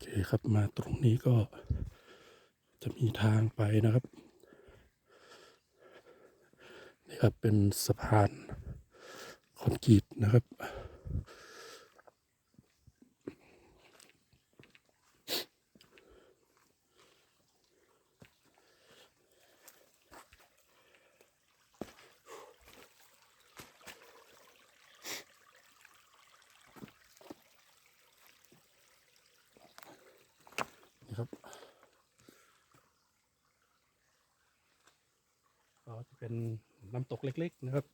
เคครับมาตรงนี้ก็จะมีทางไปนะครับ นี่ครับเป็นสะพานคอนกรีตนะครับ ครับก็จะเป็นน้ำตกเล็ก ๆ นะครับ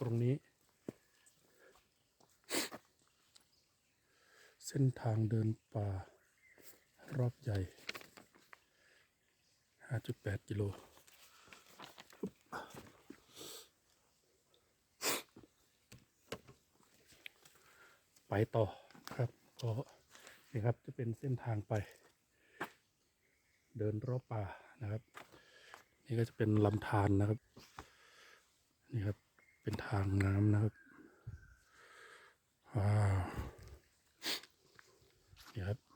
ตรงนี้ เส้นทางเดินป่ารอบใหญ่ 5.8 กิโลไปต่อครับก็นี่ครับจะเป็นเส้นทางไป เดินรอบป่านะครับ นี่ก็จะเป็นลำธารนะครับ นี่ครับเป็นทางน้ำนะครับว้าวนี่ครับ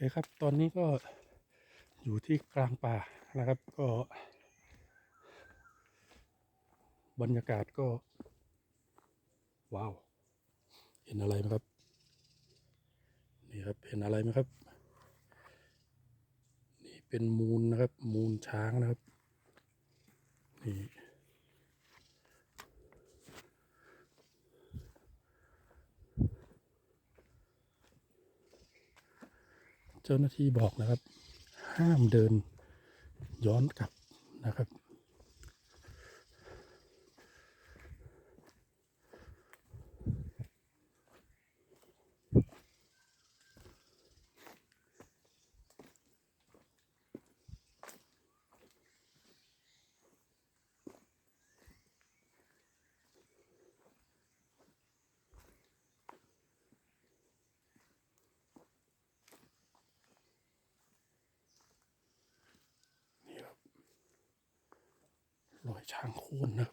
คครับ ตอนนี้ก็อยู่ที่กลางป่านะครับ ก็ บรรยากาศก็ ว้าว เห็นอะไรไหมครับ นี่ครับ เห็นอะไรไหมครับ นี่เป็นมูลนะครับ มูลช้างนะครับ นี่ เจ้าหน้าที่บอกนะครับ ห้ามเดินย้อนกลับนะครับ รอยช้างโค่นนะ